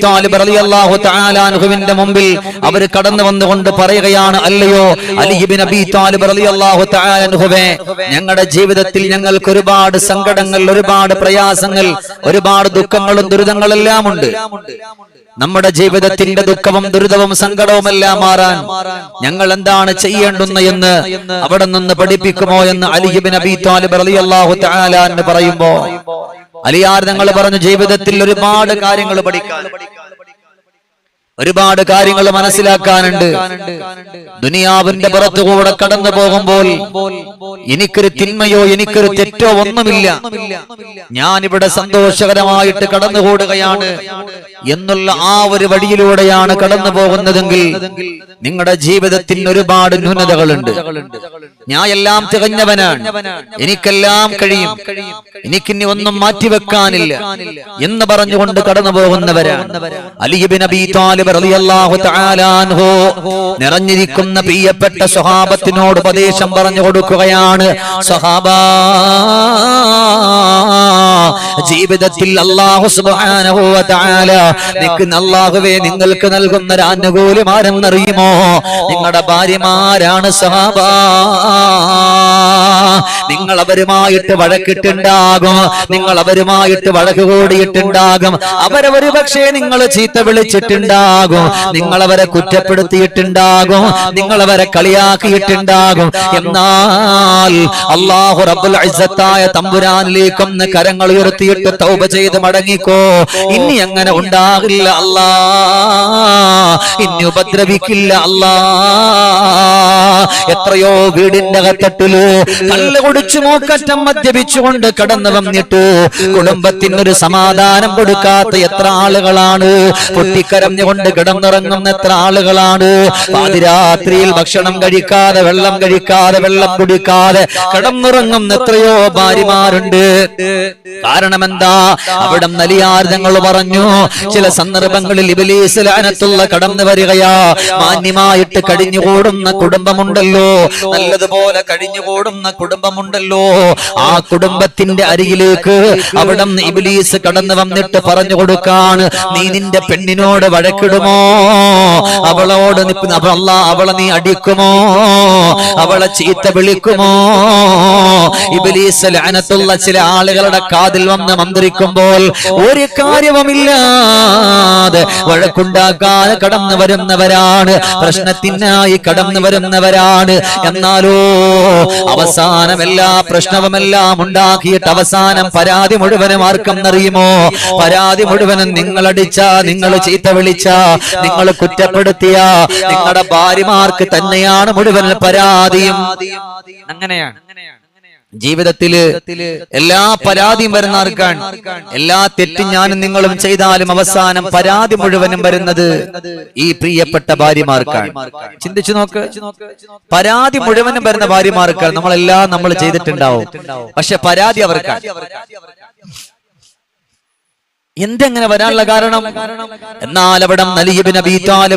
Talib റളിയല്ലാഹു തആല അൻഹുവിന്റെ കടന്നു വന്നുകൊണ്ട് പറയുകയാണ് അല്ലയോ റളിയല്ലാഹു തആല അൻഹുവേ ഞങ്ങളുടെ ജീവിതത്തിൽ ഞങ്ങൾക്ക് ഒരുപാട് സങ്കടങ്ങൾ ഒരുപാട് പ്രയാസങ്ങൾ ഒരുപാട് ദുഃഖങ്ങളും ദുരിതങ്ങളെല്ലാം ഉണ്ട്. നമ്മുടെ ജീവിതത്തിന്റെ ദുഃഖവും ദുരിതവും സങ്കടവും എല്ലാം മാറാൻ ഞങ്ങൾ എന്താണ് ചെയ്യേണ്ടുന്ന എന്ന് അവിടെ നിന്ന് പഠിപ്പിക്കുമോ എന്ന് അലിഹിബിൻ അബി താലിബ് റളിയല്ലാഹു തആല എന്ന് പറയുമ്പോ അലിയാർ ഞങ്ങൾ പറഞ്ഞു ജീവിതത്തിൽ ഒരുപാട് കാര്യങ്ങൾ പഠിക്കാൻ. ഒരുപാട് കാര്യങ്ങൾ മനസ്സിലാക്കാനുണ്ട്. ദുനിയാവിന്റെ പുറത്തുകൂടെ കടന്നു പോകുമ്പോൾ എനിക്കൊരു തിന്മയോ എനിക്കൊരു തെറ്റോ ഒന്നുമില്ല. ഞാനിവിടെ സന്തോഷകരമായിട്ട് കടന്നുകൂടുകയാണ് എന്നുള്ള ആ ഒരു വഴിയിലൂടെയാണ് കടന്നു പോകുന്നതെങ്കിൽ നിങ്ങളുടെ ജീവിതത്തിന് ഒരുപാട് ന്യൂനതകളുണ്ട്. ഞാൻ എല്ലാം തികഞ്ഞവനാണ്. എനിക്കെല്ലാം കഴിയും. എനിക്കിനി ഒന്നും മാറ്റിവെക്കാനില്ല എന്ന് പറഞ്ഞുകൊണ്ട് കടന്നു പോകുന്നവരാണ് റളിയല്ലാഹു നിറഞ്ഞിരിക്കുന്ന പ്രിയപ്പെട്ട സ്വഹാബത്തിനോട് ഉപദേശം പറഞ്ഞു കൊടുക്കുകയാണ്. സ്വഹാബ ജീവിതത്തിൽ അല്ലാഹു സുബ്ഹാനഹു വ തആല നിങ്ങൾക്ക് നൽകുന്ന ഒരു ആനുകൂല്യം നിങ്ങളുടെ ഭാര്യമാരാണ് സ്വഹാബ. നിങ്ങൾ അവരുമായിട്ട് വഴക്കിട്ടുണ്ടാകും. നിങ്ങൾ അവരുമായിട്ട് വഴക്ക് കൂടിയിട്ടുണ്ടാകും അവരവര് പക്ഷേ നിങ്ങൾ ചീത്ത വിളിച്ചിട്ടുണ്ടാകും. നിങ്ങൾ അവരെ കുറ്റപ്പെടുത്തിയിട്ടുണ്ടാകും. നിങ്ങൾ അവരെ കളിയാക്കിയിട്ടുണ്ടാകും. എന്നാൽ അള്ളാഹു റബ്ബുൽ ഇസ്സത്തായ തമ്പുരാനിലേക്കൊന്ന് കരങ്ങൾ ഉയർത്തിയിട്ട് തൗബ ചെയ്ത് മടങ്ങിക്കോ. ഇനി അങ്ങനെ ഉണ്ടാകില്ല അല്ലാ. ഇനി ഉപദ്രവിക്കില്ല അല്ലാ. എത്രയോ വീടിന്റെ അകത്തട്ടിൽ കല്ല് കുടിച്ചു മൂക്കറ്റം മദ്യപിച്ചുകൊണ്ട് കടന്നു വന്നിട്ട്. കുടുംബത്തിനൊരു സമാധാനം കൊടുക്കാത്ത എത്ര ആളുകളാണ്? പൊട്ടിക്കരഞ്ഞുകൊണ്ട് കിടന്നിറങ്ങുന്ന എത്ര ആളുകളാണ്? പാതിരാത്രിയിൽ ഭക്ഷണം കഴിക്കാതെ വെള്ളം കഴിക്കാതെ വെള്ളം കുടിക്കാതെ കിടന്നിറങ്ങുന്ന എത്രയോ ഭാര്യമാരുണ്ട്. കാരണം എന്താ അവിടെ നലിയാർ ഞങ്ങൾ പറഞ്ഞു ചില സന്ദർഭങ്ങളിൽ ഇബലീസ് ലാനത്തുള്ള കടന്നു വരികയാ. മാന്യമായിട്ട് കടിഞ്ഞുകൂടുന്ന കുടുംബമുണ്ടല്ലോ. നല്ലതുപോലെ കഴിഞ്ഞുകൂടുന്ന കുടുംബമുണ്ടല്ലോ. ആ കുടുംബത്തിന്റെ അരികിലേക്ക് അവിടെ ഇബിലീസ് കടന്നു വന്നിട്ട് പറഞ്ഞു കൊടുക്കാണ്. നീ നിന്റെ പെണ്ണിനോട് വഴക്കിടുമോ? അവളോട് അവള അവളെ നീ അടിക്കുമോ? അവളെ ചീത്ത വിളിക്കുമോ? ഇബിലീസ് ലാനത്തുള്ള ചില ആളുകളുടെ കാതിൽ വന്ന് മന്ത്രിക്കുമ്പോൾ ഒരു കാര്യവുമില്ലാതെ വഴക്കുണ്ടാക്കാതെ കടന്നു വരുന്നവരാണ്. പ്രശ്നത്തിനായി കടന്നു വരുന്നവരാണ്. എന്നാലോ അവസാനം എല്ലാ പ്രശ്നവുമെല്ലാം ഉണ്ടാക്കിയിട്ട് അവസാനം പരാതി മുഴുവനും ആർക്കെന്നറിയുമോ? പരാതി മുഴുവനും നിങ്ങൾ അടിച്ച നിങ്ങൾ ചീത്ത വിളിച്ച നിങ്ങൾ കുറ്റപ്പെടുത്തിയ നിങ്ങളുടെ ഭാര്യമാർക്ക് തന്നെയാണ് മുഴുവൻ പരാതിയും. അങ്ങനെയാണ്. ജീവിതത്തിൽ എല്ലാ പരാതിയും വരുന്ന ആർക്കാണ്? എല്ലാ തെറ്റും ഞാനും നിങ്ങളും ചെയ്താലും അവസാനം പരാതി മുഴുവനും വരുന്നത് ഈ പ്രിയപ്പെട്ട ഭാര്യമാർക്കാണ്. ചിന്തിച്ചു നോക്ക്. പരാതി മുഴുവനും വരുന്ന ഭാര്യമാർക്കാണ് നമ്മളെല്ലാം നമ്മൾ ചെയ്തിട്ടുണ്ടാവും. പക്ഷെ പരാതി അവർക്കാണ്. എന്തെങ്ങനെ വരാനുള്ള കാരണം? എന്നാൽ അവിടെ നലിബിൻ അബീ തആല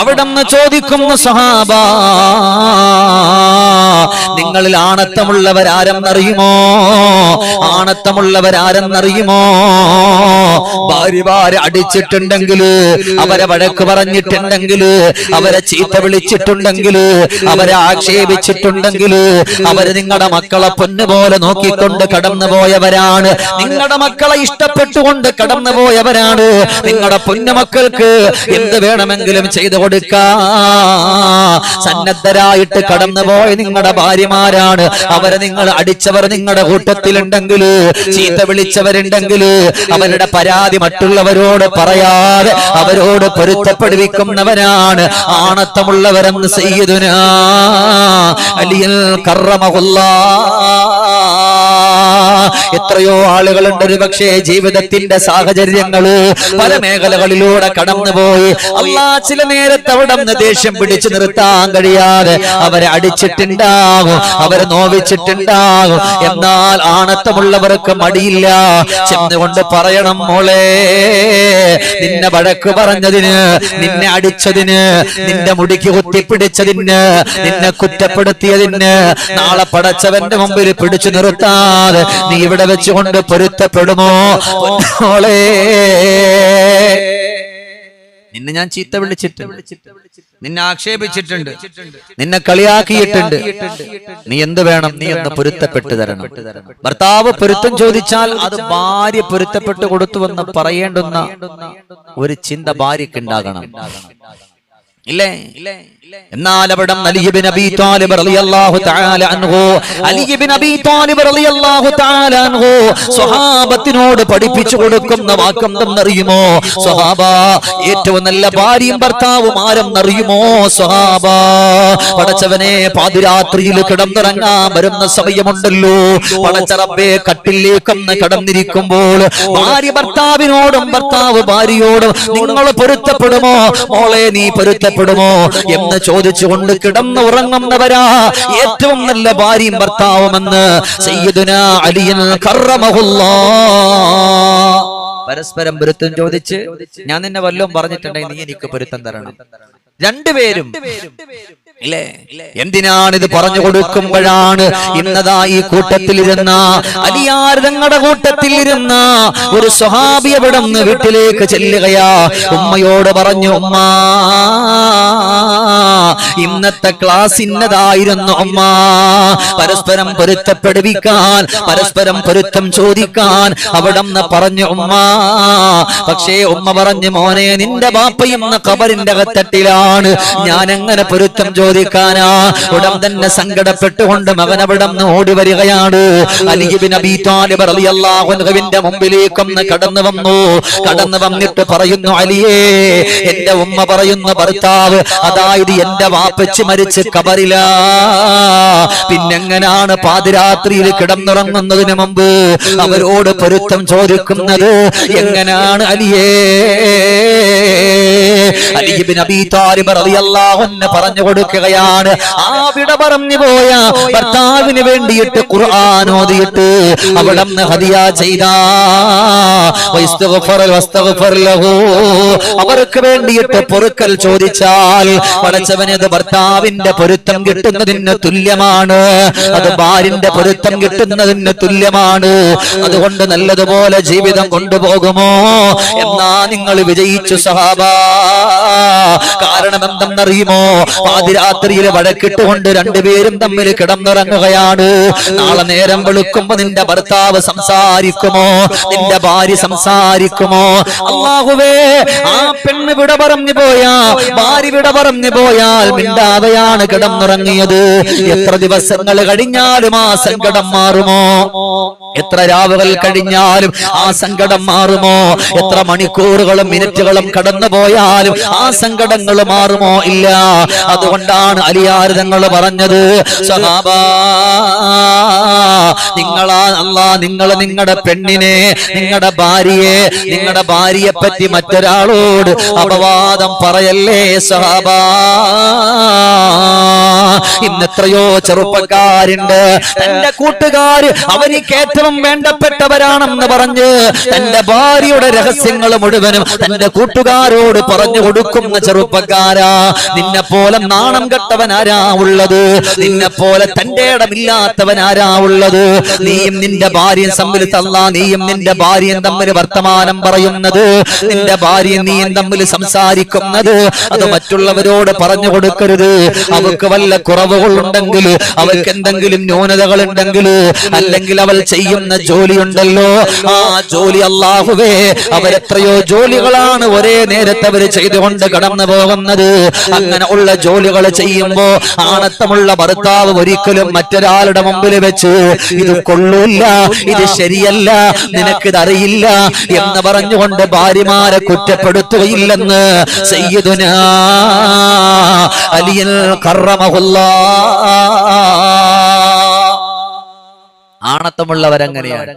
അവിടുന്ന് ചോദിക്കുന്ന സഹാബ നിങ്ങളിൽ ആണത്തമുള്ളവരാരെന്നറിയുമോ ആണത്തമുള്ളവരാരെന്നറിയുമോ ഭാര്യ അടിച്ചിട്ടുണ്ടെങ്കിൽ അവരെ വഴക്ക് പറഞ്ഞിട്ടുണ്ടെങ്കിൽ അവരെ ചീത്ത വിളിച്ചിട്ടുണ്ടെങ്കിൽ അവരെ ആക്ഷേപിച്ചിട്ടുണ്ടെങ്കിൽ അവർ നിങ്ങളുടെ മക്കളെ പൊന്നുപോലെ നോക്കിക്കൊണ്ട് കടന്നുപോയവരാണ്. നിങ്ങളുടെ മക്കളെ ഇഷ്ടപ്പെട്ടുകൊണ്ട് കടന്നുപോയവരാണ്. നിങ്ങളുടെ പൊന്നുമക്കൾക്ക് എന്ത് വേണമെങ്കിലും ചെയ്തു കൊടുക്കാ. സന്നദ്ധരായിട്ട് കടന്നുപോയ നിങ്ങളുടെ ഭാര്യമാരാണ്. അവരെ നിങ്ങൾ അടിച്ചവർ നിങ്ങളുടെ കൂട്ടത്തിലുണ്ടെങ്കിൽ ചീത്ത വിളിച്ചവരുണ്ടെങ്കിൽ അവരുടെ പരാതി മറ്റുള്ളവരോട് പറയാതെ അവരോട് പൊരുത്തപ്പെടുവിക്കുന്നവരാണ്. ആണത്തമുള്ളവരെന്ന് സയ്യിദുന അലിയൽ കറമകുള്ള എത്രയോ ആളുകളുണ്ട് ഒരു പക്ഷേ ജീവിതത്തിന്റെ സാഹചര്യങ്ങൾ പല മേഖലകളിലൂടെ കടന്നുപോയി. അല്ലാ ചില നേരത്തെ അവിടെ നിന്ന് ദേഷ്യം പിടിച്ചു നിർത്താൻ കഴിയാതെ അവരെ അടിച്ചിട്ടുണ്ടാകും അവരെ നോവിച്ചിട്ടുണ്ടാകും. എന്നാൽ ആണത്തമുള്ളവർക്ക് മടിയില്ല. ചെന്നുകൊണ്ട് പറയണം മോളെ നിന്നെ വഴക്ക് പറഞ്ഞതിന് നിന്നെ അടിച്ചതിന് നിന്റെ മുടിക്ക് കുത്തിപ്പിടിച്ചതിന് നിന്നെ കുറ്റപ്പെടുത്തിയതിന് നാളെ പടച്ചവന്റെ മുമ്പിൽ പിടിച്ചു നിർത്താതെ നീ ഇവിടെ വെച്ചുകൊണ്ട് പൊരുത്തപ്പെടുമോ? മോളെ. നിന്നെ ഞാൻ ചീത്ത വിളിച്ചിട്ട് നിന്നെ ആക്ഷേപിച്ചിട്ടുണ്ട്. നിന്നെ കളിയാക്കിയിട്ടുണ്ട്. നീ എന്ത് വേണം? നീ ഒന്ന് പൊരുത്തപ്പെട്ടു തരണം. ഭർത്താവ് പൊരുത്തം ചോദിച്ചാൽ അത് ഭാര്യ പൊരുത്തപ്പെട്ടു കൊടുത്തുവെന്ന് പറയേണ്ടുന്ന ഒരു ചിന്ത ഭാര്യക്ക് ഉണ്ടാകണം. ഇല്ലേ? എന്നാൽ അവിടെ അലിബിൻ അബി താലിബ് റളിയല്ലാഹു തആല അൻഹു. അലിബിൻ അബി താലിബ് റളിയല്ലാഹു തആല അൻഹു. സ്വഹാബത്തിനോട് പഠിപ്പിച്ചു കൊടുക്കുന്ന വാക്കെന്തെന്നറിയുമോ സ്വഹാബ ഏറ്റവും നല്ല ഭാര്യയും ഭർത്താവും ആരെന്നറിയുമോ? സ്വഹാബ പടച്ചവനെ പാതിരാത്രിയിൽ കിടന്നിറങ്ങാൻ വരുന്ന സമയമുണ്ടല്ലോ. പടച്ചറബെ കട്ടിലേക്കൊന്ന് കടന്നിരിക്കുമ്പോൾ ഭാര്യ ഭർത്താവിനോടും ഭർത്താവ് ഭാര്യയോടും നിങ്ങൾ പൊരുത്തപ്പെടുമോ? മോളെ നീ പൊരുത്തപ്പെടുമോ? എന്ന് ചോദിച്ചുകൊണ്ട് കിടന്നുറങ്ങുന്നവരാ. ഏറ്റവും നല്ല ഭാര്യയും ഭർത്താവുമെന്ന് സയ്യിദുന അലിയൻ പരസ്പരം പൊരുത്തം ചോദിച്ച് ഞാൻ നിന്നെ വല്ലതും പറഞ്ഞിട്ടുണ്ടെങ്കിൽ നീ എനിക്ക് പൊരുത്തം തരണം. രണ്ടുപേരും എന്തിനാണ് ഇത് പറഞ്ഞു കൊടുക്കുമ്പോഴാണ് ഇന്നതാ ഈ കൂട്ടത്തിലിരുന്ന? അലിയാരങ്ങളുടെ കൂട്ടത്തിൽ ഇരുന്ന ഒരു സ്വഹാബി അവിടെ നിന്ന് വീട്ടിലേക്ക് ചെല്ലുകയാ? ഉമ്മയോട് പറഞ്ഞു ഉമ്മ ഇന്നത്തെ ക്ലാസ് ഇന്നതായിരുന്നു ഉമ്മ. പരസ്പരം പൊരുത്തപ്പെടുവിക്കാൻ പരസ്പരം പൊരുത്തം ചോദിക്കാൻ അവിടെ നിന്ന് പറഞ്ഞു ഉമ്മ. പക്ഷേ ഉമ്മ പറഞ്ഞു മോനെ നിന്റെ ബാപ്പ ഇന്ന് കബറിന്റെ അകത്തട്ടിലാണ്. ഞാൻ എങ്ങനെ പൊരുത്തം ചോദിക്കാനാ? ഉടൻ തന്നെ സങ്കടപ്പെട്ടുകൊണ്ട് അവൻ അവിടെ ഓടി വരികയാണ്. അൻഹുവിന്റെ മുമ്പിലേക്കൊന്ന് കടന്നു വന്നു. കടന്നു വന്നിട്ട് പറയുന്നു അലിയേ എന്റെ ഉമ്മ പറയുന്ന ഭർത്താവ് അതായത് എന്റെ വാപ്പച്ച് മരിച്ച് കബറില പിന്നെങ്ങനാണ് പാതിരാത്രിയിൽ കിടന്നുറങ്ങുന്നതിന് മുമ്പ് അവരോട് പൊരുത്തം ചോദിക്കുന്നത്? എങ്ങനാണ് അലിയേ? പറഞ്ഞു അബി കൊടുക്കുകയാണ് ആ വിട പറഞ്ഞു പോയ ഭർത്താവിന് വേണ്ടിയിട്ട് ഖുർആൻ ഓതിയിട്ട് അവിടെ ഹദിയ ചെയ്ത. അവർക്ക് വേണ്ടിയിട്ട് പൊറുക്കൽ ചോദിച്ചാൽ പടച്ചവനത് ഭർത്താവിന്റെ പൊരുത്തം കിട്ടുന്നതിന് തുല്യമാണ്. അത് ഭാര്യന്റെ പൊരുത്തം കിട്ടുന്നതിന് തുല്യമാണ്. അതുകൊണ്ട് നല്ലതുപോലെ ജീവിതം കൊണ്ടുപോകുമോ? എന്നാ നിങ്ങൾ വിജയിച്ചു സഹാബ. കാരണം എന്തെന്നറിയുമോ? പാതിരാത്രിയിൽ വഴക്കിട്ടുകൊണ്ട് രണ്ടുപേരും തമ്മിൽ കിടന്നിറങ്ങുകയാണ്. നാളെ നേരം വെളുക്കുമ്പോ നിന്റെ ഭർത്താവ് സംസാരിക്കുമോ? നിന്റെ ഭാര്യ സംസാരിക്കുമോ? അള്ളാഹുവേ ആ പെണ്ണ് വിട പറഞ്ഞു പോയാ ഭാര്യ വിട പറഞ്ഞു പോയാൽ മിണ്ടാതെയാണ് കിടന്നുറങ്ങിയത്. എത്ര ദിവസങ്ങൾ കഴിഞ്ഞാലും ആ സങ്കടം മാറുമോ? എത്ര രാവുകൾ കഴിഞ്ഞാലും ആ സങ്കടം മാറുമോ? എത്ര മണിക്കൂറുകളും മിനിറ്റുകളും കടന്നു പോയാലും ആ സങ്കടങ്ങൾ മാറുമോ? ഇല്ല. അതുകൊണ്ടാണ് അലിയാർ തങ്ങൾ പറഞ്ഞത് നിങ്ങളാ അല്ല നിങ്ങൾ നിങ്ങളുടെ പെണ്ണിനെ നിങ്ങളുടെ ഭാര്യയെ നിങ്ങളുടെ ഭാര്യയെ പറ്റി മറ്റൊരാളോട് അപവാദം പറയല്ലേ സഹാബാ? ഇന്നെത്രയോ ചെറുപ്പക്കാരുണ്ട്. തന്റെ കൂട്ടുകാര് അവനിക്ക് ഏറ്റവും വേണ്ടപ്പെട്ടവരാണെന്ന് പറഞ്ഞ് തന്റെ ഭാര്യയുടെ രഹസ്യങ്ങൾ മുഴുവനും തന്റെ കൂട്ടുകാരോട് പറഞ്ഞു കൊടുക്കുന്ന ചെറുപ്പക്കാരാ. നിന്നെ പോലെ നാണം കെട്ടവനാരാ ഉള്ളത്? നിന്നെ പോലെ തന്റെ ഇടമില്ലാത്തവനാരാ ഉള്ളത്? നീയും നിന്റെ ഭാര്യയും തമ്മിൽ തള്ള. നീയും നിന്റെ ഭാര്യയും തമ്മിൽ വർത്തമാനം പറയുന്നത്? നിന്റെ ഭാര്യയും നീയും തമ്മിൽ സംസാരിക്കുന്നത്? അത് മറ്റുള്ളവരോട് പറഞ്ഞു കൊടുക്കരുത്. അവക്ക് വല്ല കുറവുകളുണ്ടെങ്കിൽ അവൾക്ക് എന്തെങ്കിലും ന്യൂനതകൾ ഉണ്ടെങ്കിൽ അല്ലെങ്കിൽ അവൾ ചെയ്യുന്ന ജോലി ഉണ്ടല്ലോ ആ ജോലി അള്ളാഹുവേ അവരെത്രയോ ജോലികളാണ് ഒരേ നേരത്തെ അവർ ചെയ്തുകൊണ്ട് കടന്നു പോകുന്നത്. അങ്ങനെ ഉള്ള ജോലികൾ ചെയ്യുമ്പോ ആണത്തമുള്ള ഭർത്താവ് ഒരിക്കലും മറ്റൊരാളുടെ മുമ്പിൽ വെച്ച് ഇത് കൊള്ളൂല്ല ഇത് ശരിയല്ല നിനക്കിത് അറിയില്ല എന്ന് പറഞ്ഞുകൊണ്ട് ഭാര്യമാരെ കുറ്റപ്പെടുത്തുകയില്ലെന്ന് സയ്യിദുന അലിയൽ കറമഹുല്ലാ ആണത്തമുള്ളവരങ്ങനെയാണ്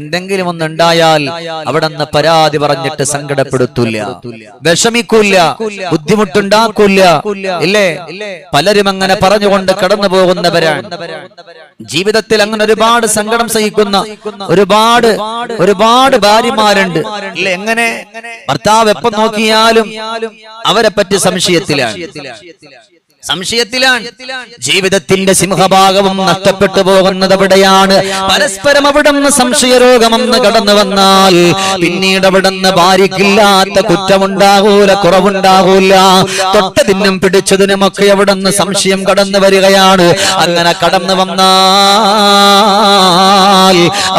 എന്തെങ്കിലും ഒന്നുണ്ടായാൽ അവിടെ നിന്ന് പരാതി പറഞ്ഞിട്ട് സങ്കടപ്പെടുത്തില്ല. വിഷമിക്കൂല്ല. ബുദ്ധിമുട്ടുണ്ടാക്കൂല്ല. ഇല്ലേ? പലരും അങ്ങനെ പറഞ്ഞുകൊണ്ട് കടന്നു പോകുന്നവരാണ് ജീവിതത്തിൽ അങ്ങനെ ഒരുപാട് സങ്കടം സഹിക്കുന്ന ഒരുപാട് ഒരുപാട് ഭാര്യമാരുണ്ട്. ഇല്ലേ? എങ്ങനെ? ഭർത്താവ് എപ്പം നോക്കിയാലും അവരെ പറ്റി സംശയത്തിലാണ്. സംശയത്തിലാണ്. ജീവിതത്തിന്റെ സിംഹഭാഗവും നഷ്ടപ്പെട്ടു പോകുന്നത് അവിടെയാണ്. പരസ്പരം അവിടുന്ന് സംശയരോഗമെന്ന് കടന്നു വന്നാൽ പിന്നീട് അവിടുന്ന് ഭാര്യക്കില്ലാത്ത കുറ്റമുണ്ടാകൂല കുറവുണ്ടാകൂല. തൊട്ടതിനും പിടിച്ചതിനുമൊക്കെ അവിടുന്ന് സംശയം കടന്നു വരികയാണ് അങ്ങനെ കടന്നു വന്നാൽ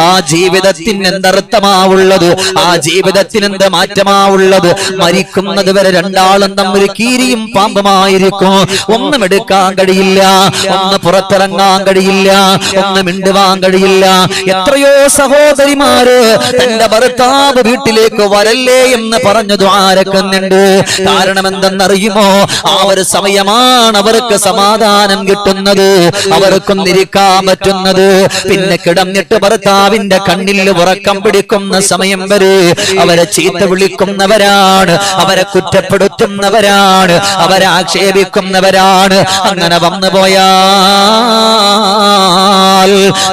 ആ ജീവിതത്തിന് എന്തർത്ഥമാവുള്ളത് ആ ജീവിതത്തിന് എന്ത് മാറ്റമാവുള്ളത്? മരിക്കുന്നത് വരെ രണ്ടാളും തമ്മിൽ കീരിയും പാമ്പുമായിരിക്കും. ഒന്നും എടുക്കാൻ കഴിയില്ല ഒന്ന് പുറത്തിറങ്ങാൻ കഴിയില്ല ഒന്ന് മിണ്ടുവാൻ കഴിയില്ല എത്രയോ സഹോദരിമാര് തന്റെ ഭർത്താവ് വീട്ടിലേക്ക് വരല്ലേ എന്ന് പറഞ്ഞു ദ്വാരക്കുന്നുണ്ട് കാരണം എന്തെന്നറിയുമോ ആ ഒരു സമയമാണ് അവർക്ക് സമാധാനം കിട്ടുന്നത് അവർക്കും നിരിക്കാൻ പറ്റുന്നത്. പിന്നെ കിടന്നിട്ട് ഭർത്താവിന്റെ കണ്ണിൽ ഉറക്കം പിടിക്കുന്ന സമയം വരെ അവരെ ചീത്ത വിളിക്കുന്നവരാണ് അവരെ കുറ്റപ്പെടുത്തുന്നവരാണ് അവരെ ആക്ഷേപിക്കുന്നവരാണ്. അങ്ങനെ വന്നു പോയാൽ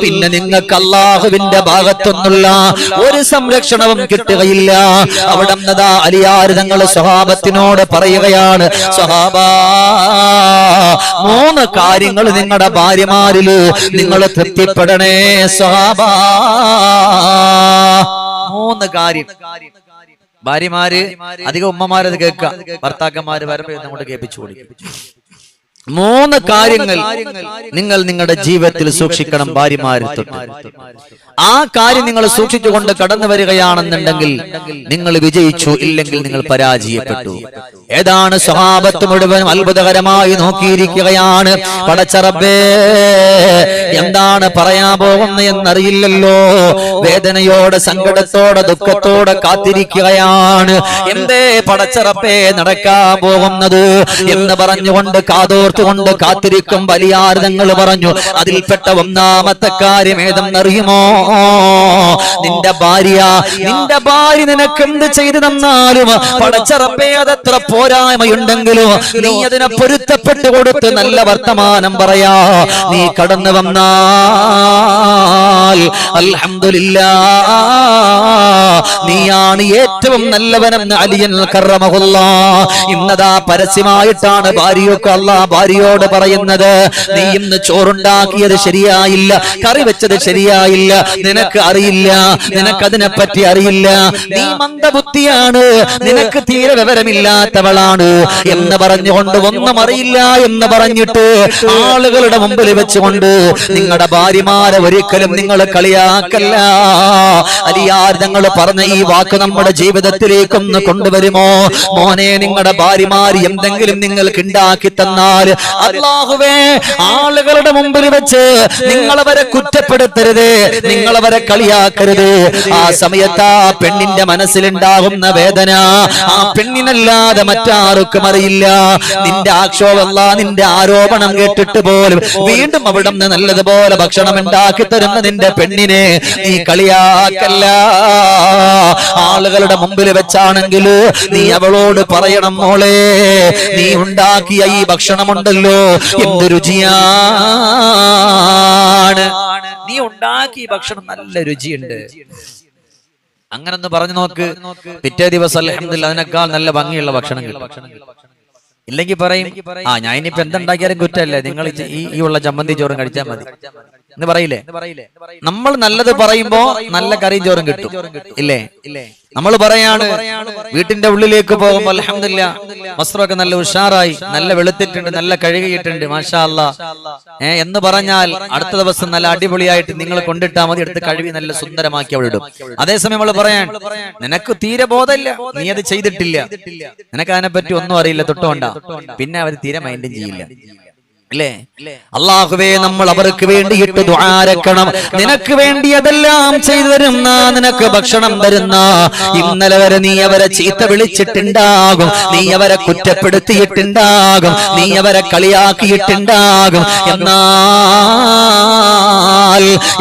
പിന്നെ നിങ്ങൾക്ക് അള്ളാഹുവിന്റെ ഭാഗത്തൊന്നുള്ള ഒരു സംരക്ഷണവും കിട്ടുകയില്ല. അവിടെ നിന്നതാ അലിയാർ തങ്ങൾ സ്വഭാവത്തിനോട് പറയുകയാണ് സ്വഭാവ മൂന്ന് കാര്യങ്ങൾ നിങ്ങളുടെ ഭാര്യമാരിൽ നിങ്ങൾ തൃപ്തിപ്പെടണേ സ്വഭാവ മൂന്ന് കാര്യം. ഭാര്യമാര് അധികം ഉമ്മമാരത് കേൾക്കാം ഭർത്താക്കന്മാര് വരുമ്പോ നമ്മോട് കേൾപ്പിച്ചു കൊടുക്കും മൂന്ന് കാര്യങ്ങൾ നിങ്ങൾ നിങ്ങളുടെ ജീവിതത്തിൽ സൂക്ഷിക്കണം ഭാര്യമാരിൽ തൊട്ട്. ആ കാര്യം നിങ്ങൾ സൂക്ഷിച്ചുകൊണ്ട് കടന്നു വരികയാണെന്നുണ്ടെങ്കിൽ നിങ്ങൾ വിജയിച്ചു ഇല്ലെങ്കിൽ നിങ്ങൾ പരാജയപ്പെട്ടു. ഏതാണ് സ്വഭാവത്ത് മുഴുവൻ അത്ഭുതകരമായി നോക്കിയിരിക്കുകയാണ്. പടച്ചറബേ എന്താണ് പറയാൻ പോകുന്നത് എന്നറിയില്ലല്ലോ. വേദനയോടെ സങ്കടത്തോടെ ദുഃഖത്തോടെ കാത്തിരിക്കുകയാണ്. എന്തേ പടച്ചറപ്പേ നടക്കാൻ പോകുന്നത് എന്ന് പറഞ്ഞുകൊണ്ട് കാതോർത്തുകൊണ്ട് കാത്തിരിക്കും വലിയ ആരുതങ്ങൾ പറഞ്ഞു. അതിൽപ്പെട്ട ഒന്നാമത്തെ കാര്യം ഏതെന്നറിയുമോ? നിന്റെ ഭാര്യ നിന്റെ ഭാര്യ നിനക്ക് എന്ത് ചെയ്തു തന്നാലും പടച്ചറപ്പേ അതത്ര പോരായ്മയുണ്ടെങ്കിലും നീ അതിനെ പൊരുത്തപ്പെട്ട് കൊടുത്ത് നല്ല വർത്തമാനം പറയാ. നീ കടന്നു വന്നാൽ അൽഹംദുലില്ലാ. നീയാണ് ഏറ്റവും നല്ലവനെന്ന് അലിയൻ കറമഹുല്ല. ഇന്നതാ പരസ്യമായിട്ടാണ് ഭാര്യയൊക്കെ അല്ല ഭാര്യയോട് പറയുന്നത്. നീ ഇന്ന് ചോറുണ്ടാക്കിയത് ശരിയായില്ല കറി വെച്ചത് ശരിയായില്ല നിനക്ക് അറിയില്ല നിനക്കതിനെ പറ്റി അറിയില്ല. നീ മന്ദബുദ്ധിയാണ് നിനക്ക് തീരെ വിവരമില്ലാത്തവളാണ് എന്ന് പറഞ്ഞുകൊണ്ട് ഒന്നും അറിയില്ല എന്ന് പറഞ്ഞിട്ട് ആളുകളുടെ മുമ്പിൽ വെച്ചുകൊണ്ട് നിങ്ങളുടെ ഭാര്യമാരെ ഒരിക്കലും നിങ്ങൾ കളിയാക്കല്ല. അലിയാർ ഞങ്ങൾ പറഞ്ഞ ഈ വാക്ക് നമ്മുടെ ജീവിതത്തിലേക്കൊന്ന് കൊണ്ടുവരുമോ? മോനെ നിങ്ങളുടെ ഭാര്യമാര് എന്തെങ്കിലും നിങ്ങൾക്ക് ഉണ്ടാക്കി തന്നാൽ അള്ളാഹുവേ ആളുകളുടെ മുമ്പിൽ വെച്ച് നിങ്ങളവരെ കുറ്റപ്പെടുത്തരുത്. നിങ്ങളവരെ കളിയാക്കരുത്. ആ സമയത്ത് ആ പെണ്ണിന്റെ മനസ്സിലുണ്ടാകുന്ന വേദന ആ പെണ്ണിനല്ലാതെ മറ്റാർക്കും അറിയില്ല. നിന്റെ ആക്ഷോഭമല്ല നിന്റെ ആരോപണം കേട്ടിട്ട് പോലും വീണ്ടും അവിടെ നിന്ന് നല്ലതുപോലെ ഭക്ഷണം ഉണ്ടാക്കി തരുന്ന നിന്റെ പെണ്ണിനെ നീ കളിയാക്കല്ല. ആളുകളുടെ മുമ്പിൽ വെച്ചാണെങ്കിൽ നീ അവളോട് പറയണം മോളെ നീ ഉണ്ടാക്കിയ ഈ ഭക്ഷണമുണ്ടല്ലോ എന്ത് രുചിയാണ്? നീ ഉണ്ടാക്കി ഭക്ഷണം നല്ല രുചിയുണ്ട്. അങ്ങനെ ഒന്ന് പറഞ്ഞു നോക്ക്. പിറ്റേ ദിവസം അലഹമില്ല അതിനേക്കാൾ നല്ല ഭംഗിയുള്ള ഭക്ഷണം കിട്ടും. ഇല്ലെങ്കിൽ പറയും ആ ഞാൻ ഇനിയിപ്പോ എന്തുണ്ടാക്കിയാലും കുറ്റല്ലേ നിങ്ങൾ ഈ ഉള്ള ചമ്മന്തി ചോറും കഴിച്ചാൽ മതി. എന്ന് പറയില്ലേ? നമ്മൾ നല്ലത് പറയുമ്പോ നല്ല കറിയും ചോറും കിട്ടും. ഇല്ലേ ഇല്ലേ? നമ്മൾ പറയാണ് വീട്ടിന്റെ ഉള്ളിലേക്ക് പോകുമ്പോ അലഹമില്ല വസ്ത്രമൊക്കെ നല്ല ഉഷാറായി നല്ല വെളുത്തിട്ടുണ്ട് നല്ല കഴുകിയിട്ടുണ്ട് മാഷാ അല്ല. ഏ എന്ന് പറഞ്ഞാൽ അടുത്ത ദിവസം നല്ല അടിപൊളിയായിട്ട് നിങ്ങൾ കൊണ്ടിട്ടാൽ മതി എടുത്ത് കഴുകി നല്ല സുന്ദരമാക്കി അവിടെ ഇടും. അതേസമയം നമ്മൾ പറയാൻ നിനക്ക് തീരെ ബോധമില്ല നീ അത് ചെയ്തിട്ടില്ല. നിനക്ക് അതിനെ പറ്റി ഒന്നും അറിയില്ല തൊട്ടുകൊണ്ട. പിന്നെ അവർ തീരെ മൈൻഡും ചെയ്യില്ല. അള്ളാഹുവേ നമ്മൾ അവർക്ക് വേണ്ടിയിട്ട് ദ്വാരക്കണം നിനക്ക് വേണ്ടി അതെല്ലാം ചെയ്തു തരുന്ന നിനക്ക് ഭക്ഷണം തരുന്ന ഇന്നലെ വരെ നീ അവരെ ചീത്ത വിളിച്ചിട്ടുണ്ടാകും. നീ അവരെ കുറ്റപ്പെടുത്തിയിട്ടുണ്ടാകും. നീ അവരെ കളിയാക്കിയിട്ടുണ്ടാകും. എന്നാൽ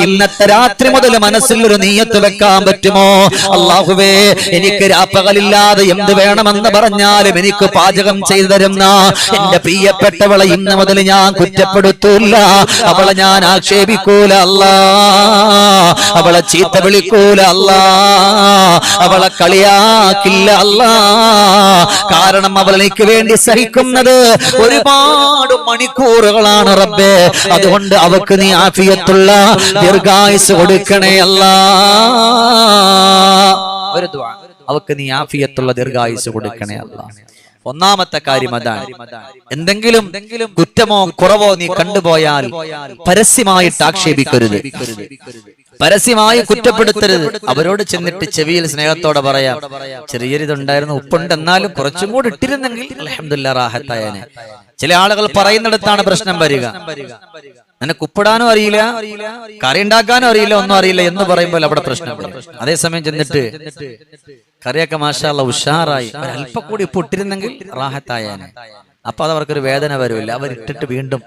ഇന്നത്തെ രാത്രി മുതൽ മനസ്സിൽ ഒരു നീയത്ത് വെക്കാൻ പറ്റുമോ? അള്ളാഹുവേ എനിക്ക് രാപ്പകലില്ലാതെ എന്ത് വേണമെന്ന് പറഞ്ഞാലും എനിക്ക് പാചകം ചെയ്തു തരുന്ന എന്റെ പ്രിയപ്പെട്ടവളെ ഇന്ന് മുതൽ ഞാൻ ഞാൻ കുറ്റപ്പെടുത്തൂല അവളെ ഞാൻ ആക്ഷേപിക്കൂല അല്ല. അവളെ ചീത്ത വിളിക്കൂല അല്ല. അവളെ കളിയാക്കില്ല അല്ല. കാരണം അവൾ എനിക്ക് വേണ്ടി സഹിക്കുന്നത് ഒരുപാട് മണിക്കൂറുകളാണ് റബ്ബേ. അതുകൊണ്ട് അവക്ക് നീ ആഫിയത്തുള്ള ദീർഘായുസ് കൊടുക്കണേ അല്ല. ഒരു. അവക്ക് നീ ആഫിയത്തുള്ള ദീർഘായുസ് കൊടുക്കണേ അല്ല. ഒന്നാമത്തെ കാര്യം അതാണ്. എന്തെങ്കിലും കുറ്റമോ കുറവോ നീ കണ്ടുപോയാൽ പരസ്യമായിട്ട് ആക്ഷേപിക്കരുത്. പരസ്യമായി കുറ്റപ്പെടുത്തരുത്. അവരോട് ചെന്നിട്ട് ചെവിയിൽ സ്നേഹത്തോടെ പറയാം. ചെറിയൊരിതുണ്ടായിരുന്നു ഉപ്പുണ്ട് എന്നാലും കുറച്ചും കൂടി ഇട്ടിരുന്നെങ്കിൽ അലഹമില്ല റാഹത്തായനെ. ചില ആളുകൾ പറയുന്നിടത്താണ് പ്രശ്നം വരിക. നിനക്ക് കുപ്പിടാനും അറിയില്ല കറി ഉണ്ടാക്കാനും അറിയില്ല ഒന്നും അറിയില്ല എന്ന് പറയുമ്പോൾ അവിടെ പ്രശ്നം. അതേസമയം ചെന്നിട്ട് കറിയൊക്കെ മാഷാള്ള ഉഷാറായി അല്പം കൂടി ഇപ്പൊ ഇട്ടിരുന്നെങ്കിൽ റാഹത്തായാനെ. അപ്പൊ അത് അവർക്കൊരു വേദന വരില്ല അവരിട്ടിട്ട് വീണ്ടും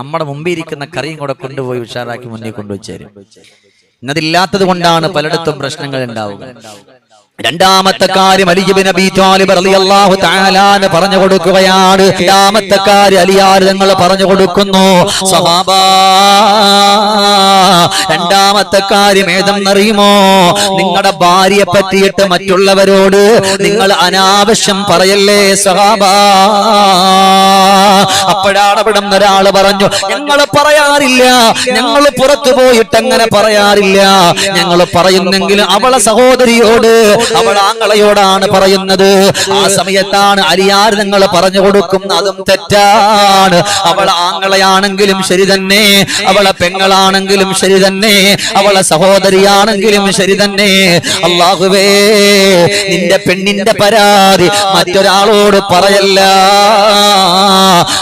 നമ്മുടെ മുമ്പിൽ ഇരിക്കുന്ന കറിയും കൂടെ കൊണ്ടുപോയി ഉഷാറാക്കി മുന്നിൽ കൊണ്ടുവച്ചേരും. ഇന്നതില്ലാത്തത് കൊണ്ടാണ് പലയിടത്തും പ്രശ്നങ്ങൾ ഉണ്ടാവുക. രണ്ടാമത്തെ കാര്യം അലിബിൻ അബി താലിബ് റളിയല്ലാഹു താലാന് പറഞ്ഞു കൊടുക്കുകയാണ്. രണ്ടാമത്തെ കാര്യം അലിയാർ നിങ്ങൾ പറഞ്ഞു കൊടുക്കുന്നു? സഹാബ. രണ്ടാമത്തെ കാര്യം ഏതെന്നറിയുമോ? നിങ്ങളുടെ ഭാര്യയെ പറ്റിയിട്ട് മറ്റുള്ളവരോട് നിങ്ങൾ അനാവശ്യം പറയല്ലേ സഹാബ? അപ്പോഴാണ് അവിടെ ഒരാൾ പറഞ്ഞു ഞങ്ങൾ പറയാറില്ല. ഞങ്ങൾ പുറത്തു പോയിട്ട് അങ്ങനെ പറയാറില്ല. ഞങ്ങൾ പറയുന്നെങ്കിൽ അവളെ സഹോദരിയോട് അവൾ ആങ്ങളയോടാണ് പറയുന്നത്. ആ സമയത്താണ് അരിയാർ നിങ്ങൾ പറഞ്ഞു കൊടുക്കും അതും തെറ്റാണ്. അവൾ ആങ്ങളയാണെങ്കിലും ശരി തന്നെ. അവളെ പെങ്ങളാണെങ്കിലും ശരി തന്നെ. അവളെ സഹോദരിയാണെങ്കിലും ശരി തന്നെ. അള്ളാഹുവേ നിന്റെ പെണ്ണിന്റെ പരാതി മറ്റൊരാളോട് പറയല്ല.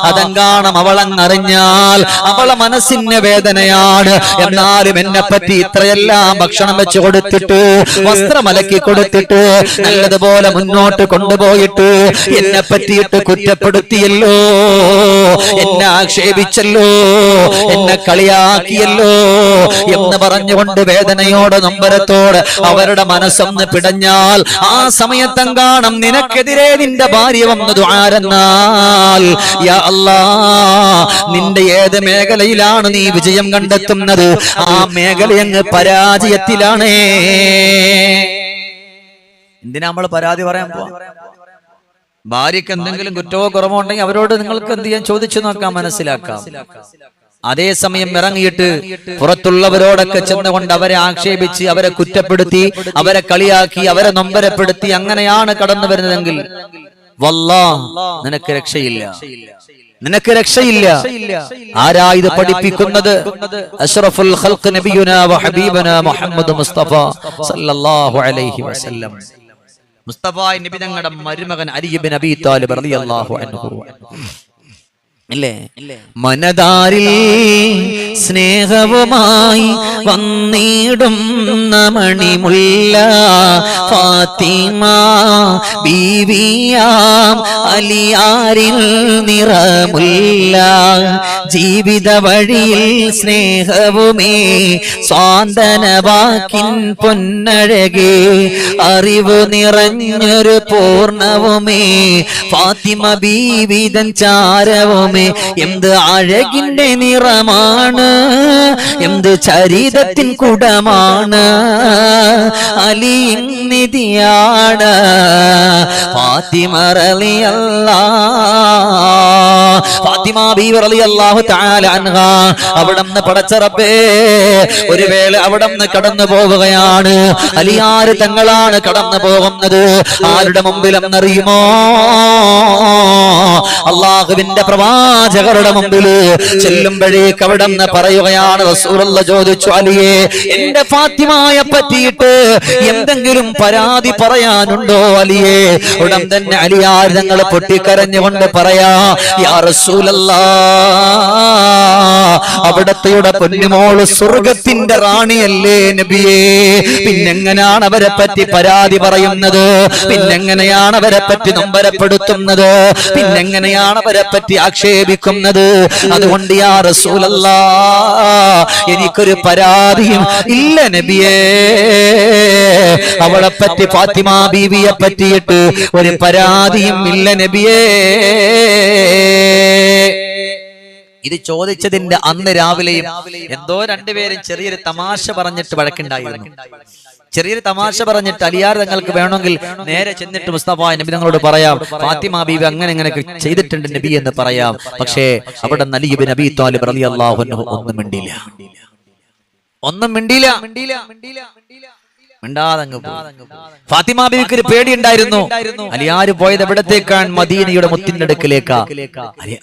അതെങ്കാണം അവളങ്ങറിഞ്ഞാൽ അവളെ മനസ്സിന് വേദനയാണ്. എന്നാലും എന്നെ പറ്റി ഇത്രയെല്ലാം ഭക്ഷണം വെച്ച് കൊടുത്തിട്ട് വസ്ത്രം അലക്കി കൊടുത്തിട്ട് നല്ലതുപോലെ മുന്നോട്ട് കൊണ്ടുപോയിട്ട് എന്നെ പറ്റിയിട്ട് കുറ്റപ്പെടുത്തിയല്ലോ. എന്നെ ആക്ഷേപിച്ചല്ലോ. എന്നെ കളിയാക്കിയല്ലോ. എന്ന് പറഞ്ഞുകൊണ്ട് വേദനയോട് നൊമ്പരത്തോട് അവരുടെ മനസ്സൊന്ന് പിടഞ്ഞാൽ ആ സമയത്തെങ്കാണം നിനക്കെതിരെ നിന്റെ ഭാര്യ വന്നത് ആരെന്നാൽ നിന്റെ ഏത് മേഖലയിലാണ് നീ വിജയം കണ്ടെത്തുന്നത്? ആ മേഖല അങ്ങ് പരാജയത്തിലാണേ. എന്തിനാ നമ്മൾ പരാതി പറയാൻ പോവാ? ഭാര്യക്ക് എന്തെങ്കിലും കുറ്റമോ കുറവോ ഉണ്ടെങ്കിൽ അവരോട് നിങ്ങൾക്ക് എന്ത് ചെയ്യാൻ ചോദിച്ചു നോക്കാം മനസ്സിലാക്കാം. അതേസമയം ഇറങ്ങിയിട്ട് പുറത്തുള്ളവരോടൊക്കെ ചെന്നുകൊണ്ട് അവരെ ആക്ഷേപിച്ച് അവരെ കുറ്റപ്പെടുത്തി അവരെ കളിയാക്കി അവരെ നൊമ്പരപ്പെടുത്തി അങ്ങനെയാണ് കടന്നു വരുന്നതെങ്കിൽ വല്ലാ നിനക്ക് രക്ഷയില്ല. നിനക്ക് രക്ഷയില്ല. ആരാ ഇത് പഠിപ്പിക്കുന്നത്? അഷ്റഫുൽ ഖൽഖ് നബിയുന വ ഹബീബനാ മുഹമ്മദ് മുസ്തഫ സല്ലല്ലാഹു അലൈഹി വസല്ലം. മുസ്തഫ നബി തങ്ങളുടെ മരുമകൻ അലിബിൻ അബി താലിബ് റളിയല്ലാഹു അൻഹു. ഇല്ലേ? മനതാരിൽ സ്നേഹവുമായി വന്നിടും മണിമുല്ല ഫാത്തിമ ബീവിയാം അലിയാരിൽ നിറമുല്ല. ജീവിത വഴിയിൽ സ്നേഹവുമേ സ്വാന്തനവാക്കിൻ പൊന്നഴകേ. അറിവ് നിറഞ്ഞൊരു പൂർണവുമേ. ഫാത്തിമ ബീവിതൻ ചാരവുമേ എന്ത് അഴകിന്റെ നിറമാണ്? എന്ത് ചരിതത്തിൻ കുടമാണ്? അലി നിധിയാണ് ഫാത്തിമ റളിയല്ല. ഫാത്തിമ ബീവർ അവിടുന്ന് പടച്ച റബ്ബേ ഒരു വേള അവിടന്ന് കടന്നു പോവുകയാണ്. അലിയാര് തങ്ങളാണ് കടന്നു പോകുന്നത്. ആരുടെ മുമ്പിലെന്നറിയുമോ? അള്ളാഹുവിന്റെ അള്ളാഹുവിന്റെ പ്രവാചകരുടെ മുമ്പിൽ ചെല്ലുമ്പോഴേക്ക് അവിടെ നിന്ന് പറയുകയാണ് ചോദിച്ചു അലിയെ എന്റെ ഫാത്തിമായ പറ്റിയിട്ട് എന്തെങ്കിലും പരാതി പറയാനുണ്ടോ അലിയെ? ഉടൻ തന്നെ അലിയാർ ഞങ്ങൾ പൊട്ടിക്കരഞ്ഞുകൊണ്ട് പറയാ യാ അവിടത്തെയുടെ പൊന്നുമോൾ സ്വർഗത്തിന്റെ റാണിയല്ലേ നബിയേ? പിന്നെങ്ങനെയാണ് അവരെ പറ്റി പരാതി പറയുന്നത്? പിന്നെങ്ങനെയാണ് അവരെ പറ്റി നൊമ്പരപ്പെടുത്തുന്നത്? പിന്നെങ്ങനെയാണ് അവരെ പറ്റി ആക്ഷേപിക്കുന്നത് അതുകൊണ്ട് യാ റസൂലല്ല എനിക്കൊരു പരാതിയും ഇല്ല നബിയേ. അവളെ പറ്റി ഫാത്തിമ ബീവിയെ പറ്റിയിട്ട് ഒരു പരാതിയും ഇല്ല നബിയേ. ഇത് ചോദിച്ചതിന്റെ അന്ന് രാവിലെയും എന്തോ രണ്ടുപേരും ചെറിയൊരു തമാശ പറഞ്ഞിട്ട് വഴക്കുണ്ടായിരുന്നു. ചെറിയൊരു തമാശ പറഞ്ഞിട്ട് അലിയാർ തങ്ങൾക്ക് വേണമെങ്കിൽ നേരെ ചെന്നിട്ട് മുസ്തഫ നബി തങ്ങളോട് പറയാം ഫാത്തിമ ബീബി അങ്ങനെ ഇങ്ങനെ ചെയ്തിട്ടുണ്ട് നബി എന്ന് പറയാം. പക്ഷേ അവിടെ നലിബ് നബി താലിബ് അലി അള്ളാഹു ഒന്നും മിണ്ടിയില്ല. ഒന്നും മിണ്ടിയില്ല. മിണ്ടാതങ്ങ് പോയി. ഫാത്തിമ ബീവിക്ക് ഒരു പേടിയുണ്ടായിരുന്നു. അലിയാര് പോയത് എവിടത്തേക്കാണ് മദീനയുടെ മുത്തിന്റെ അടുക്കിലേക്കാ?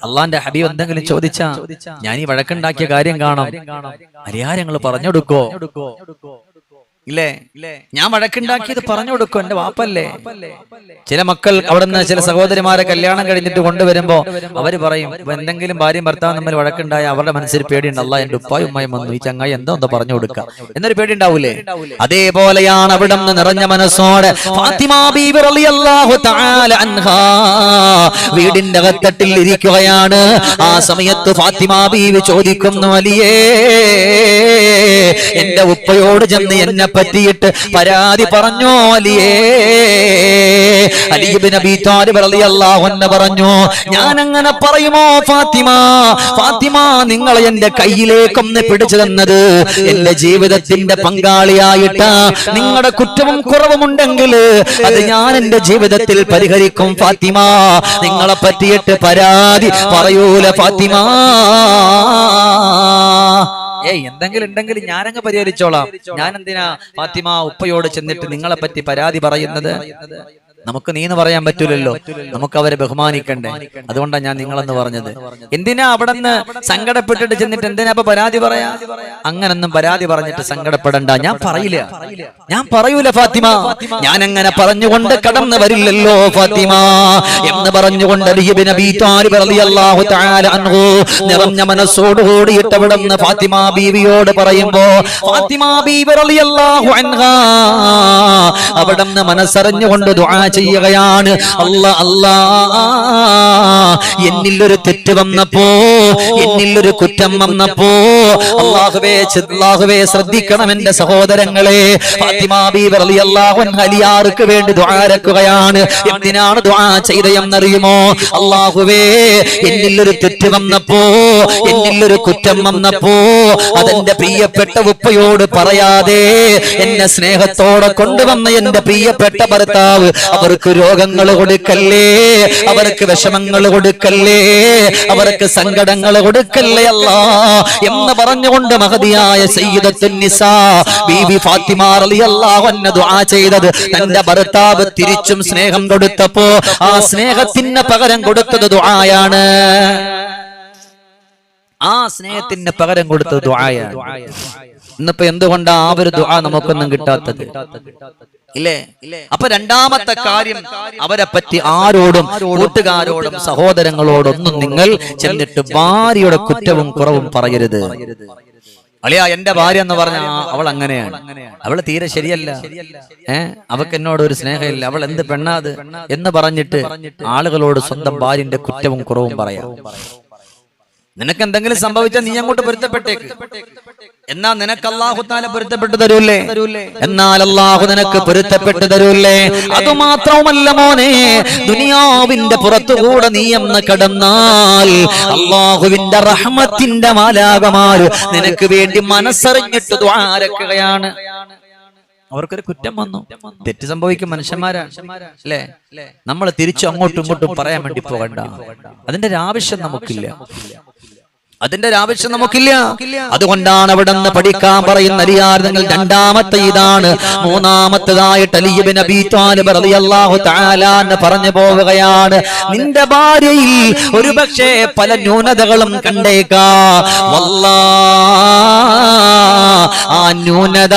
അള്ളാന്റെ ഹബീബ് എന്തെങ്കിലും ചോദിച്ചാ? ഞാൻ ഈ വഴക്കുണ്ടാക്കിയ കാര്യം കാണാം. അലിയാർ ഞങ്ങൾ പറഞ്ഞെടുക്കോ ഇല്ലേ? ഞാൻ വഴക്കുണ്ടാക്കിയത് പറഞ്ഞു കൊടുക്കും എന്റെ വാപ്പല്ലേ? ചില മക്കൾ അവിടുന്ന് ചില സഹോദരിമാരെ കല്യാണം കഴിഞ്ഞിട്ട് കൊണ്ടുവരുമ്പോ അവർ പറയും "ഇപ്പൊ എന്തെങ്കിലും ഭാര്യയും ഭർത്താവും തമ്മിൽ വഴക്കുണ്ടായ അവരുടെ മനസ്സിൽ പേടിയുണ്ട്. അല്ല എന്റെ ഉപ്പായും ഉമ്മയും വന്നു. ഈ ചങ്ങായി എന്തോ എന്തോ പറഞ്ഞു കൊടുക്കാം. എന്നൊരു പേടി ഉണ്ടാവൂലേ അതേപോലെയാണ് അവിടെ നിന്ന് നിറഞ്ഞ മനസ്സോടെ വീടിന്റെ അകത്തട്ടിൽ ഇരിക്കുകയാണ്. ആ സമയത്ത് ഫാത്തിമ ബീവി ചോദിക്കുന്നു അലിയേ എന്റെ ഉപ്പയോട് ചെന്ന് എന്നെ പറ്റിയിട്ട് പരാതി പറഞ്ഞോ അലിയേ. പറഞ്ഞു ഞാൻ അങ്ങനെ പറയുമോ ഫാത്തിമ? ഫാത്തിമ നിങ്ങൾ എന്റെ കയ്യിലേക്കൊന്ന് പിടിച്ചു തന്നത് എന്റെ ജീവിതത്തിന്റെ പങ്കാളിയായിട്ട്. നിങ്ങളുടെ കുറ്റവും കുറവുമുണ്ടെങ്കിൽ അത് ഞാൻ എന്റെ ജീവിതത്തിൽ പരിഹരിക്കും ഫാത്തിമ. നിങ്ങളെ പറ്റിയിട്ട് പരാതി പറയൂല ഫാത്തിമ. ഏയ് എന്തെങ്കിലും ഉണ്ടെങ്കിൽ ഞാനങ്ങ് പരിഹരിച്ചോളാം. ഞാൻ എന്തിനാ ഫാത്തിമ ഉപ്പയോട് ചെന്നിട്ട് നിങ്ങളെ പറ്റി പരാതി പറയുന്നത്? നമുക്ക് നീ എന്ന് പറയാൻ പറ്റൂലല്ലോ. നമുക്ക് അവരെ ബഹുമാനിക്കണ്ടേ? അതുകൊണ്ടാണ് ഞാൻ നിങ്ങളെന്ന് പറഞ്ഞത്. എന്തിനാ അവിടെ നിന്ന് സങ്കടപ്പെട്ടിട്ട് ചെന്നിട്ട് എന്തിനാ അപ്പൊ പരാതി പറയാ? അങ്ങനൊന്നും പരാതി പറഞ്ഞിട്ട് സങ്കടപ്പെടണ്ട. ഞാൻ പറയില്ല. ഞാൻ പറയൂല ഫാത്തിമ. ഞാൻ അങ്ങനെ പറഞ്ഞുകൊണ്ട് കടന്നു വരില്ലല്ലോ ഫാത്തിമ. എന്ന് പറഞ്ഞുകൊണ്ട് നിറഞ്ഞ മനസ്സോട് കൂടിയിട്ട് അവിടെ നിന്ന് ഫാത്തിമ ബീവിയോട് പറയുമ്പോ ഫാത്തിമ ബീവി അവിടെ നിന്ന് മനസ്സറിഞ്ഞുകൊണ്ട് ദുആ ചെയ്യുകയാണ്. അല്ല അല്ലാ എന്നിൽ ഒരു തെറ്റ് വന്നപ്പോ എന്നിൽ ഒരു കുറ്റം വന്നപ്പോ അള്ളാഹുവേ അള്ളാഹുവേ ശ്രദ്ധിക്കണം എന്റെ സഹോദരങ്ങളെ. അലിയാർക്ക് വേണ്ടി ദുആരക്കുകയാണ് എന്തിനാണ് ദുആ ചെയ്തയെന്നറിയുമോ അള്ളാഹുവേ എന്നിൽ ഒരു തെറ്റ് വന്നപ്പോ എന്നിൽ ഒരു കുറ്റം വന്നപ്പോ അതെന്റെ പ്രിയപ്പെട്ട ഉപ്പയോട് പറയാതെ എന്നെ സ്നേഹത്തോടെ കൊണ്ടുവന്ന എന്റെ പ്രിയപ്പെട്ട ഭർത്താവ് അവർക്ക് രോഗങ്ങൾ കൊടുക്കല്ലേ? അവർക്ക് വിഷമങ്ങൾ കൊടുക്കല്ലേ? അവർക്ക് സങ്കടങ്ങൾ കൊടുക്കല്ലേ അല്ല? എന്ന് പറഞ്ഞുകൊണ്ട് മഹതിയായ ഫാത്തിമ ദുആ ചെയ്തത്. തന്റെ ഭർത്താവ് തിരിച്ചും സ്നേഹം കൊടുത്തപ്പോ ആ സ്നേഹത്തിന് പകരം കൊടുത്തത് ദുആയാണ്. ആ സ്നേഹത്തിന് പകരം കൊടുത്തത് ദുആയാണ്. ഇന്നിപ്പോ എന്തുകൊണ്ടാ ആ ഒരു ദുആ നമുക്കൊന്നും കിട്ടാത്തത്? ഇല്ലേ? അപ്പൊ രണ്ടാമത്തെ കാര്യം അവരെ പറ്റി ആരോടും കൂട്ടുകാരോടും സഹോദരങ്ങളോടൊന്നും നിങ്ങൾ ചെന്നിട്ട് ഭാര്യയുടെ കുറ്റവും കുറവും പറയരുത്. അളിയാ എന്റെ ഭാര്യ എന്ന് പറഞ്ഞ അവൾ അങ്ങനെയാണ്. അവൾ തീരെ ശരിയല്ല. ഏ? അവക്ക് എന്നോട് ഒരു സ്നേഹമില്ല. അവൾ എന്ത് പെണ്ണാത് എന്ന് പറഞ്ഞിട്ട് ആളുകളോട് സ്വന്തം ഭാര്യന്റെ കുറ്റവും കുറവും പറയാം. നിനക്ക് എന്തെങ്കിലും സംഭവിച്ചാൽ നീ അങ്ങോട്ട് പൊരുത്തപ്പെട്ടേക്ക്. എന്നാ നിനക്ക് അള്ളാഹു താല പൊരുത്തപ്പെട്ടു തരൂല്ലേ എന്നാൽ അള്ളാഹു നിനക്ക് പൊരുത്തപ്പെട്ടു തരൂല്ലേ അത് മാത്രവുമല്ല മോനെ ദുനിയാവിന്റെ പുറത്തുകൂടെ നീ എന്ന് കടന്നാൽ അള്ളാഹുവിന്റെ റഹ്മത്തിന്റെ മാലാകമാര് നിനക്ക് വേണ്ടി മനസ്സറിഞ്ഞിട്ട് ദ്വാരക്കുകയാണ്. അവർക്കൊരു കുറ്റം വന്നു. തെറ്റ് സംഭവിക്കും മനുഷ്യന്മാരാണ്. അല്ലേ? നമ്മൾ തിരിച്ചു അങ്ങോട്ടും ഇങ്ങോട്ടും പറയാൻ വേണ്ടി പോകണ്ട. അതിന്റെ ഒരു ആവശ്യം നമുക്കില്ല. അതിന്റെ ആവശ്യം നമുക്കില്ല. അതുകൊണ്ടാണ് അവിടെ നിന്ന് പഠിക്കാൻ പറയുന്ന അലിയാർ നിങ്ങൾ രണ്ടാമത്തെ ഇതാണ്. മൂന്നാമത്തേതായിട്ട് അലിയബിൻ അബീ താലിബ് റളിയല്ലാഹു തആല പറഞ്ഞു പോവുകയാണ്. നിന്റെ ഭാര്യയിൽ ഒരുപക്ഷെ പല ന്യൂനതകളും കണ്ടേക്കാ. വല്ലാ ആ ന്യൂനത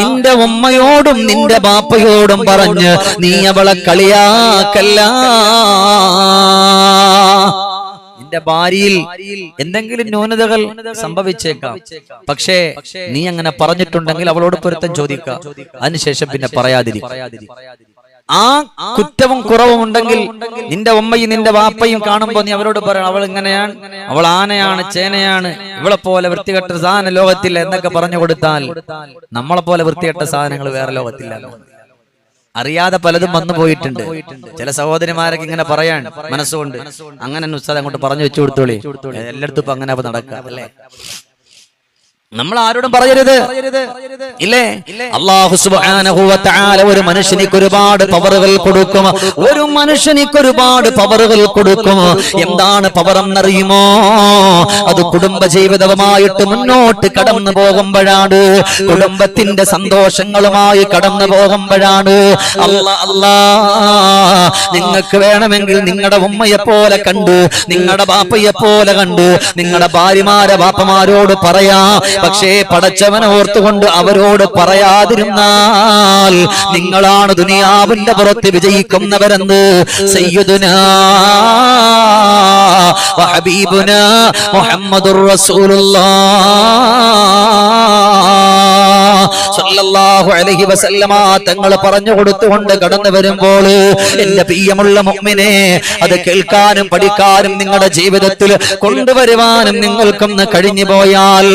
നിന്റെ ഉമ്മയോടും നിന്റെ ബാപ്പയോടും പറഞ്ഞ് നീ അവളെ കളിയാക്കല്ല. നിന്റെ ഭാര്യയിൽ എന്തെങ്കിലും ന്യൂനതകൾ സംഭവിച്ചേക്കാം. പക്ഷേ നീ അങ്ങനെ പറഞ്ഞിട്ടുണ്ടെങ്കിൽ അവളോട് പൊരുത്തം ചോദിക്കുക അതിനുശേഷം പിന്നെ പറയാതിരിക്കും ആ കുറ്റവും കുറവും ഉണ്ടെങ്കിൽ നിന്റെ ഉമ്മയും നിന്റെ വാപ്പയും കാണുമ്പോ നീ അവരോട് പറയണം അവൾ ഇങ്ങനെയാണ് അവൾ ആനയാണ് ചേനയാണ് ഇവളെ പോലെ വൃത്തികെട്ട സാധനം ലോകത്തില്ല എന്നൊക്കെ പറഞ്ഞു കൊടുത്താൽ നമ്മളെ പോലെ വൃത്തികെട്ട സാധനങ്ങൾ വേറെ ലോകത്തില്ല. അറിയാതെ പലതും വന്നു പോയിട്ടുണ്ട്. ചില സഹോദരിമാരൊക്കെ ഇങ്ങനെ പറയാൻ മനസ്സുകൊണ്ട് അങ്ങനെ ഉസ്താദ് അങ്ങോട്ട് പറഞ്ഞു വെച്ചു കൊടുത്തോളി. എല്ലായിടത്തും ഇപ്പൊ അങ്ങനെ നടക്കാം അല്ലേ? നമ്മൾ ആരോടും പറയരുത്. ഇല്ലേ? അള്ളാഹു ഒരു മനുഷ്യനിക്ക് ഒരുപാട് പവറുകൾ കൊടുക്കും. ഒരു മനുഷ്യനിക്ക് ഒരുപാട് പവറുകൾ കൊടുക്കും. എന്താണ് പവർ എന്നറിയുമോ അത് കുടുംബ ജീവിതവുമായിട്ട് മുന്നോട്ട് കടന്നു പോകുമ്പോഴാണ്. കുടുംബത്തിന്റെ സന്തോഷങ്ങളുമായി കടന്നു പോകുമ്പോഴാണ്. അല്ലാ അല്ലാ നിങ്ങൾക്ക് വേണമെങ്കിൽ നിങ്ങളുടെ ഉമ്മയെ പോലെ കണ്ട് നിങ്ങളുടെ ബാപ്പയെ പോലെ കണ്ട് നിങ്ങളുടെ ഭാര്യമാരെ ബാപ്പമാരോട് പറയാ. പക്ഷേ പടച്ചവനെ ഓർത്തുകൊണ്ട് അവരോട് പറയാതിരുന്നാൽ നിങ്ങളാണ് ദുനിയാവിന്റെ പുറത്ത് വിജയിക്കുന്നവരെന്ന്. സയ്യുദുന വസല്ലമ. തങ്ങൾ പറഞ്ഞു കൊടുത്തുകൊണ്ട് കടന്നു വരുമ്പോൾ എന്റെ പ്രിയമുള്ള മുഅ്മിനെ അത് കേൾക്കാനും പഠിക്കാനും നിങ്ങളുടെ ജീവിതത്തിൽ കൊണ്ടുവരുവാനും നിങ്ങൾക്കൊന്ന് കഴിഞ്ഞു പോയാൽ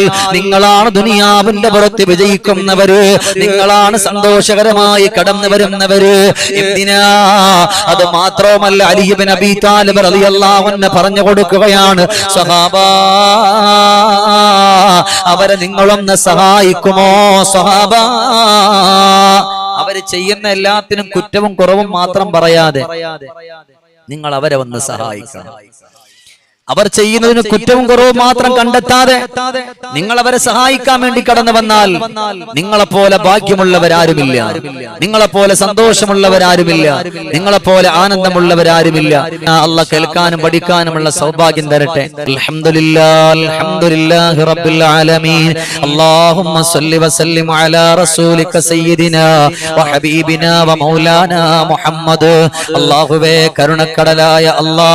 നിങ്ങളാണ് ദുനിയാവിന്റെ പുറത്ത് വിജയിക്കുന്നവര്. നിങ്ങളാണ് സന്തോഷകരമായി കടന്നു വരുന്നവര്. എന്തിനാ? അത് മാത്രവുമല്ല അലിഹിബിൻ അബി താലിബ് റളിയല്ലാഹു അൻഹു പറഞ്ഞു കൊടുക്കുകയാണ്. സഹാബാ അവരെ നിങ്ങളൊന്ന് സഹായിക്കുമോ? സഹാബ അവർ ചെയ്യുന്ന എല്ലാത്തിനും കുറ്റവും കുറവും മാത്രം പറയാതെ നിങ്ങൾ അവരെ ഒന്ന് സഹായിക്കണം. അവർ ചെയ്യുന്നതിന് കുറ്റവും കുറവും മാത്രം കണ്ടെത്താതെ നിങ്ങൾ അവരെ സഹായിക്കാൻ വേണ്ടി കടന്നു വന്നാൽ നിങ്ങളെപ്പോലെ ഭാഗ്യമുള്ളവരാരുമില്ല. നിങ്ങളെപ്പോലെ സന്തോഷമുള്ളവരാരുമില്ല. നിങ്ങളെപ്പോലെ ആനന്ദമുള്ളവരാരുമില്ല. അല്ല കേൾക്കാനും പഠിക്കാനുമുള്ള സൗഭാഗ്യം തരട്ടെ. അല്ലാഹുവേ കരുണക്കടലായ അല്ലാ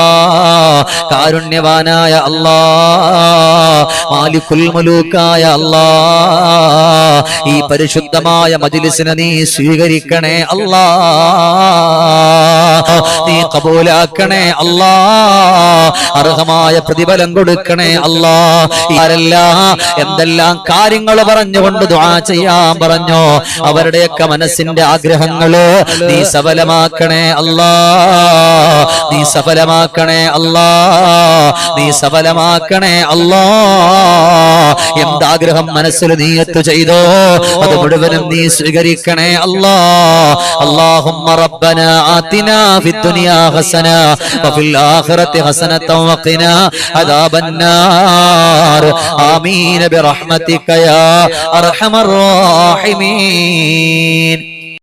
കാരുണ്യവാനായ അല്ലാ മാലിക്കുൽ മുലൂക്കായ അല്ലാ ഈ പരിശുദ്ധമായ മജിലിസിനെ നീ സ്വീകരിക്കണേ അല്ലാ നീ കബൂലാക്കണേ അല്ലാ. അർഹമായ പ്രതിഫലം കൊടുക്കണേ അല്ലാ. ആരെല്ലാം എന്തെല്ലാം കാര്യങ്ങൾ പറഞ്ഞുകൊണ്ട് ദുആ ചെയ്യാൻ പറഞ്ഞു? അവരുടെയൊക്കെ മനസ്സിന്റെ ആഗ്രഹങ്ങൾ നീ സഫലമാക്കണേ അല്ലാ. നീ സഫലമാക്കണേ അല്ലാ. നീ സഫലമാക്കണേ അല്ലാ. എന്താഗ്രഹം മനസ്സിൽ നീ എത്തു ചെയ്തോ? അത് മുഴുവനും നീ സ്വീകരിക്കണേ അല്ലാ. അള്ളാഹുമ്മ റബ്ബന ആതിനാ آتنا في الدنيا حسنة وفي الآخرة حسنة وقنا عذاب النار آمين برحمتك يا أرحم الراحمين